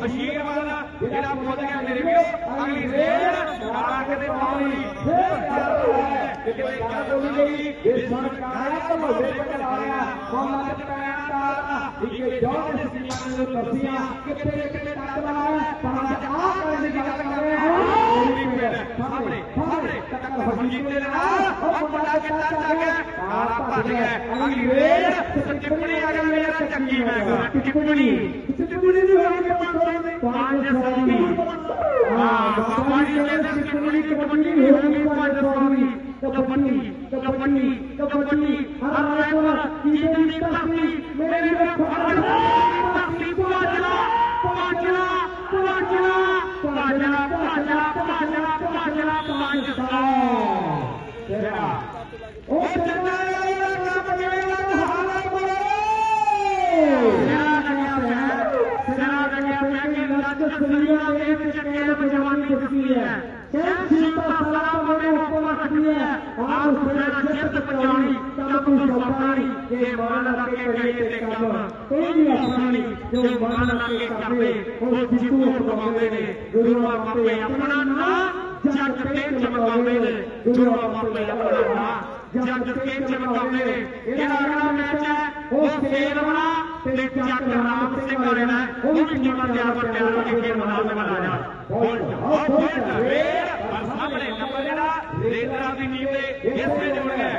بشیر والا جڑا بول گیا میرے بھی اگلی ریل آخر پاؤنی سامنے چلا چلا پوا چلا تو سلام اپنا نام جگ پہ چمکاؤں نے اپنا نام جگ پہ چمکاؤں نے لٹیا کرام سے کرنا وہ بھی جمع دیا پر پیاروں کے کھیل مدار میں بنا جا اور بولٹ ویر اور سامنے نمبر لینا۔ لیترا بھی نیتے اس میں جڑ گئے۔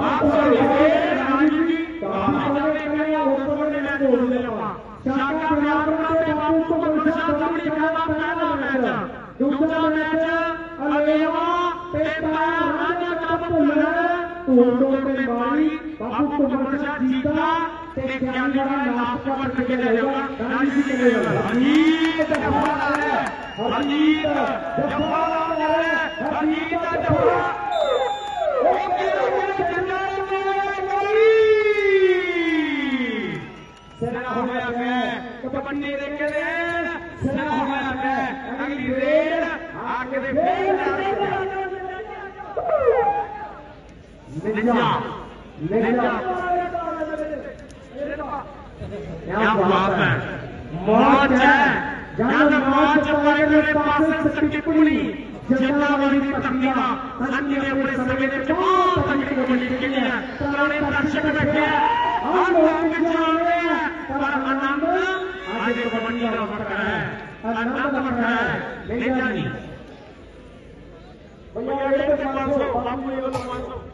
آپ سب یہ راجی جی کی کہاں جانے گئے یا اوپر لینا جوڑ لینا شاکا پیاروں سے باپو کو بلشاہ سامنے کھانا پیانا میچا دوسرا میچا الیوا پیپا راجہ کا پولنا بن کے ریڑ آ کے کیا بات ہے؟ موت ہے۔ جہاں موت جو پڑے لے پاس سکتی کی پولی۔ جنہاں والی پتنگیاں انہی نے اپنے سمجھے دے کہ وہاں پتنگی کو ملی کے لیے ترانے پرشک بکھے ہیں۔ ہم ہوں گے جانے ہیں پر آنند آج کو پتنگی کا مرکہ ہے۔ آنند مرکہ ہے۔ لے جانی۔ بلیہ ایڈے پر مانسو پر مانسو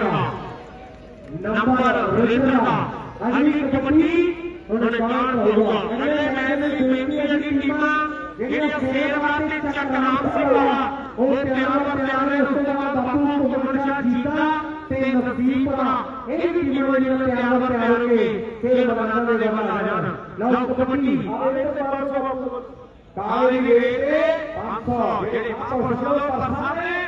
والیوں نمبر رویندرا اگلی کبڈی انہوں نے چار ہوگا اگلے مہینے سویمپیئن کی ٹیمہ جنہیں شیروان نے چکرام سے پڑا اور پیار اور پیار اس کے بعد بابو کو مرشا جیتا تے نصیب پڑا ایک ہی جیون نے پیار اور پیار کے کھیل بنانے لے والا جانا لو کبڈی کاری گئے پانچ سو جڑے پانچ سو پر سارے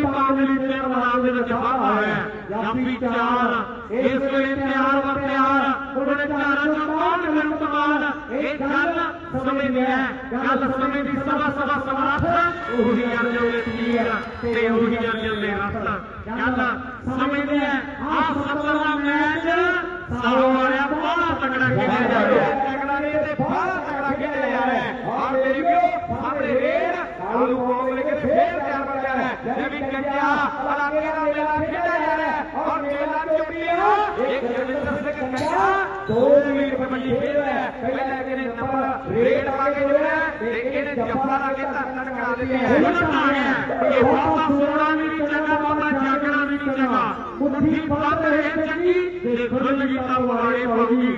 چھپا ہے یا پی چار اس کے پیار و پیار اڑنے چار چھپان من تمال ایک گل سمجھ میں ہے، گل سمجھ دی سبا سبا سمات اوہی ارجو تیر تے اوہی ارجو لے رسا گل سمجھ میں ہے آ سطر میچ سارو ماریا بڑا تگڑا جا رہا ہے تگڑا نے تے بڑا تگڑا کھیلیا جا رہا ہے اور میری بھی اپنے ریڑھ آلو پاؤ لے کے پھر تیار بن جا رہا ہے جب کنیا سونا به نه چڱا مان جاگر به ني چڱا ان جي پت ري چڱي گل گيتا ماڻهو ماڻهو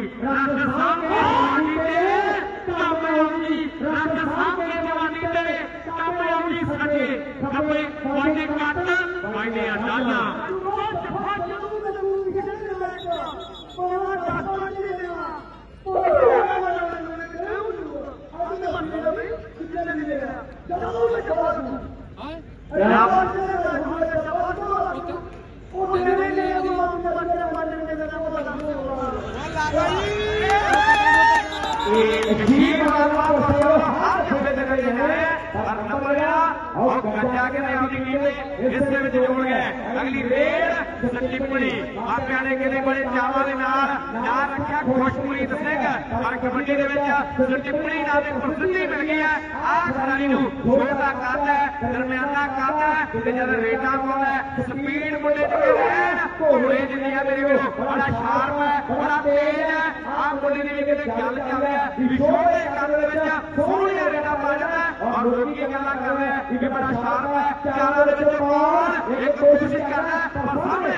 ਨੰਬਰ ਜਿਹੜਾ ਆਪਣੀ ਟੀਮ ਦੇ ਇਸ ਦੇ ਵਿੱਚ ਜੋੜ ਗਿਆ। ਅਗਲੀ ਰੇਡ ਸੱਚੀ ਪੁਣੀ ਆਪਿਆਂ ਨੇ ਕਿਤੇ ਬੜੇ ਚਾਵਾਂ ਦੇ ਨਾਲ ਨਾਲ ਰੱਖਿਆ ਖੁਸ਼ਪੁਰੀ ਦੱਸੇਗਾ ਪਰ ਕਬੱਡੀ ਦੇ ਵਿੱਚ ਸੱਚੀ ਪੁਣੀ ਨਾਲ ਦੀ ਪ੍ਰਸਿੱਧੀ ਮਿਲ ਗਈ ਹੈ। ਆਹ ਖਿਡਾਰੀ ਨੂੰ ਛੋਟਾ ਕੱਦ ਹੈ, ਦਰਮਿਆਨਾ ਕੱਦ ਹੈ ਤੇ ਜਦ ਰੇਟਾਂ ਪਾਉਂਦਾ ਹੈ, ਸਪੀਡ ਮੁੰਡੇ ਚ ਰਹਿਣ। ਘੋੜੇ ਜਿੰਨੀ ਹੈ ਮੇਰੇ ਕੋਲ ਬੜਾ ਸ਼ਾਰਪ ਹੈ, ਬੜਾ ਤੇਜ਼ ਹੈ। ਆਹ ਮੁੰਡੇ ਦੀ ਵੀ ਕਿਤੇ ਗੱਲ ਚੱਲ ਰਿਹਾ ਵੀ ਛੋਟੇ ਕੱਦ ਦੇ ਵਿੱਚ ਸੋਹਣੀਆਂ معروفی کی گلا کر رہے ہیں یہ بڑا شان ہے چار بچے کون نے